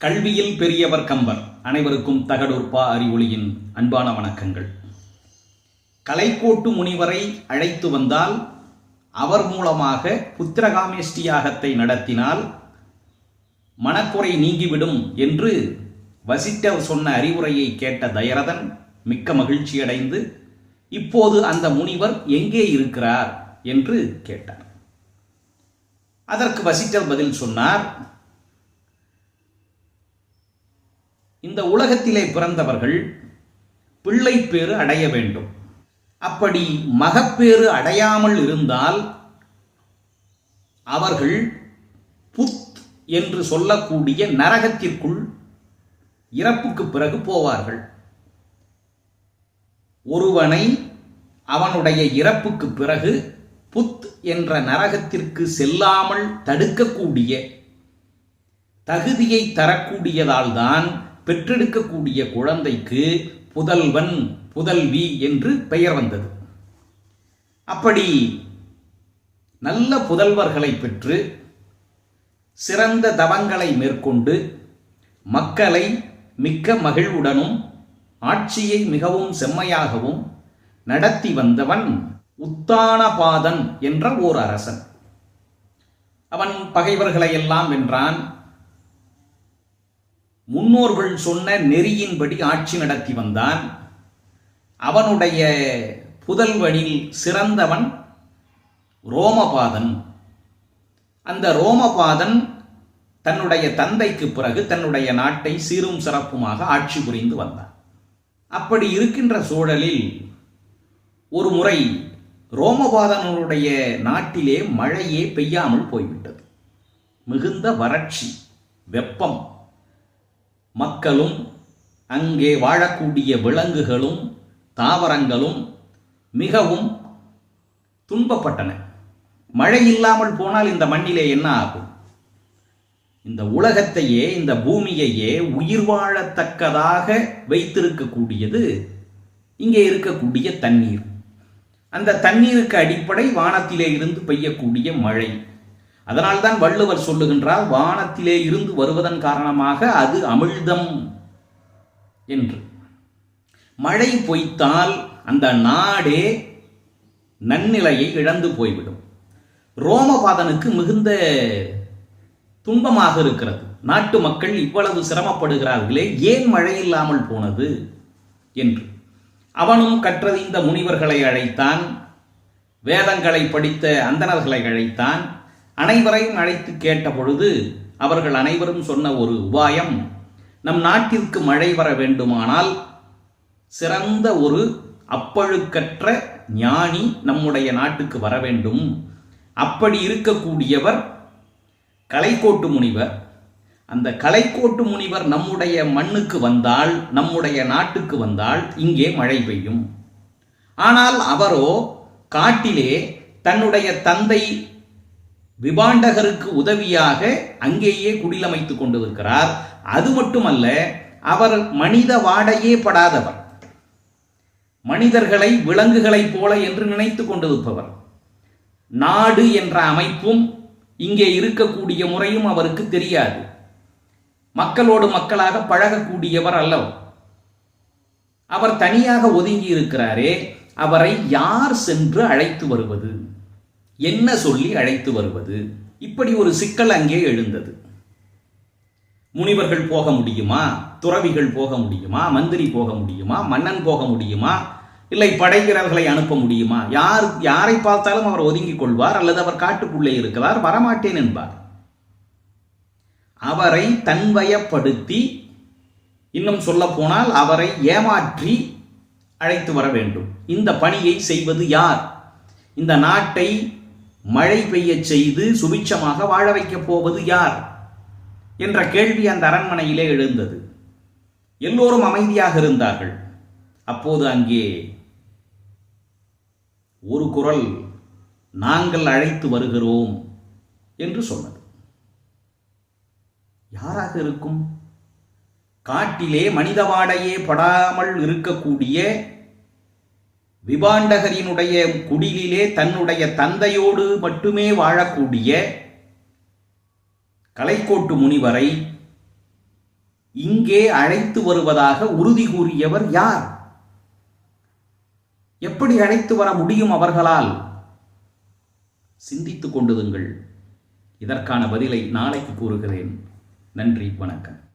கல்வியில் பெரியவர் கம்பர். அனைவருக்கும் தகடூர்பா அறிவொளியின் அன்பான வணக்கங்கள். கலைக்கோட்டு முனிவரை அழைத்து வந்தால் அவர் மூலமாக புத்திரகாமேஷ்டியாகத்தை நடத்தினால் மனக்குறை நீங்கிவிடும் என்று வசிட்டர் சொன்ன அறிவுரையை கேட்ட தயரதன் மிக்க மகிழ்ச்சியடைந்து இப்போது அந்த முனிவர் எங்கே இருக்கிறார் என்று கேட்டார் அதற்கு வசிட்டர் பதில் சொன்னார் இந்த உலகத்திலே பிறந்தவர்கள் பிள்ளை பேறு அடைய வேண்டும். அப்படி மகப்பேறு அடையாமல் இருந்தால் அவர்கள் புத் என்று சொல்லக்கூடிய நரகத்திற்குள் இறப்புக்கு பிறகு போவார்கள். ஒருவனை அவனுடைய இறப்புக்கு பிறகு புத் என்ற நரகத்திற்கு செல்லாமல் தடுக்கக்கூடிய தகுதியை தரக்கூடியதால்தான் பெற்றெடுக்கக்கூடிய குழந்தைக்கு புதல்வன் புதல்வி என்று பெயர் வந்தது. அப்படி நல்ல புதல்வர்களை பெற்று சிறந்த தவங்களை மேற்கொண்டு மக்களை மிக்க மகிழ்வுடனும் ஆட்சியை மிகவும் செம்மையாகவும் நடத்தி வந்தவன் உத்தானபாதன் என்ற ஓர் அரசன். அவன் பகைவர்களை எல்லாம் வென்றான். முன்னோர்கள் சொன்ன நெறியின்படி ஆட்சி நடத்தி வந்தான். அவனுடைய புதல்வனில் சிறந்தவன் ரோமபாதன். அந்த ரோமபாதன் தன்னுடைய தந்தைக்கு பிறகு தன்னுடைய நாட்டை சீரும் சிறப்புமாக ஆட்சி புரிந்து வந்தான். அப்படி இருக்கின்ற சூழலில் ஒரு முறை ரோமபாதனுடைய நாட்டிலே மழையே பெய்யாமல் போய்விட்டது. மிகுந்த வறட்சி வெப்பம் மக்களும் அங்கே வாழக்கூடிய விலங்குகளும் தாவரங்களும் மிகவும் துன்பப்பட்டன. மழை இல்லாமல் போனால் இந்த மண்ணிலே என்ன ஆகும்? இந்த உலகத்தையே இந்த பூமியையே உயிர் வாழத்தக்கதாக வைத்திருக்கக்கூடியது இங்கே இருக்கக்கூடிய தண்ணீர். அந்த தண்ணீருக்கு அடிப்படை வானத்திலே இருந்து பெய்யக்கூடிய மழை. அதனால்தான் வள்ளுவர் சொல்லுகின்றார் வானத்திலே இருந்து வருவதன் காரணமாக அது அமிழ்தம் என்று. மழை பொய்த்தால் அந்த நாடே நன்னிலையை இழந்து போய்விடும். ரோமபாதனுக்கு மிகுந்த துன்பமாக இருக்கிறது. நாட்டு மக்கள் இவ்வளவு சிரமப்படுகிறார்களே ஏன் மழை இல்லாமல் போனது என்று. அவனும் கற்றறிந்த முனிவர்களை அழைத்தான் வேதங்களை படித்த அந்தணர்களை அழைத்தான் அனைவரையும் அழைத்து கேட்ட பொழுது அவர்கள் அனைவரும் சொன்ன ஒரு உபாயம் நம் நாட்டிற்கு மழை வர வேண்டுமானால் சிறந்த ஒரு அப்பழுக்கற்ற ஞானி நம்முடைய நாட்டுக்கு வர வேண்டும். அப்படி இருக்கக்கூடியவர் கலைக்கோட்டு முனிவர். அந்த கலைக்கோட்டு முனிவர் நம்முடைய மண்ணுக்கு வந்தால் நம்முடைய நாட்டுக்கு வந்தால் இங்கே மழை பெய்யும். ஆனால் அவரோ காட்டிலே தன்னுடைய தந்தை விபாண்டகருக்கு உதவியாக அங்கேயே குடிலமைத்துக் கொண்டிருக்கிறார். அது மட்டுமல்ல அவர் மனித வாடையே படாதவர். மனிதர்களை விலங்குகளைப் போல என்று நினைத்து கொண்டிருப்பவர். நாடு என்ற அமைப்பும் இங்கே இருக்கக்கூடிய முறையும் அவருக்கு தெரியாது. மக்களோடு மக்களாக பழகக்கூடியவர் அல்லவர். அவர் தனியாக ஒதுங்கி இருக்கிறாரே அவரை யார் சென்று அழைத்து வருவது? என்ன சொல்லி அழைத்து வருவது? இப்படி ஒரு சிக்கல் அங்கே எழுந்தது. முனிவர்கள் போக முடியுமா? துறவிகள் போக முடியுமா? மந்திரி போக முடியுமா? மன்னன் போக முடியுமா? இல்லை படை வீரர்களை அனுப்ப முடியுமா? யார் யாரை பார்த்தாலும் அவர் ஒதுங்கிக் கொள்வார் அல்லது அவர் காட்டுக்குள்ளே இருக்கிறார் வரமாட்டேன் என்பார். அவரை தன்வயப்படுத்தி இன்னும் சொல்ல போனால் அவரை ஏமாற்றி அழைத்து வர வேண்டும். இந்த பணியை செய்வது யார்? இந்த நாட்டை மழை பெய்ய செய்து சுபிட்சமாக வாழ வைக்கப் போவது யார்? என்ற கேள்வி அந்த அரண்மனையிலே எழுந்தது. எல்லோரும் அமைதியாக இருந்தார்கள். அப்போது அங்கே ஒரு குரல் நாங்கள் அழைத்து வருகிறோம் என்று சொன்னது. யாராக இருக்கும்? காட்டிலே மனித வாடையே படாமல் இருக்கக்கூடிய விபாண்டகரினுடைய குடிலிலே தன்னுடைய தந்தையோடு மட்டுமே வாழக்கூடிய கலைக்கோட்டு முனிவரை இங்கே அழைத்து வருவதாக உறுதி கூறியவர் யார்? எப்படி அழைத்து வர முடியும் அவர்களால்? சிந்தித்துக் கொண்டிருங்கள். இதற்கான பதிலை நாளைக்கு கூறுகிறேன். நன்றி வணக்கம்.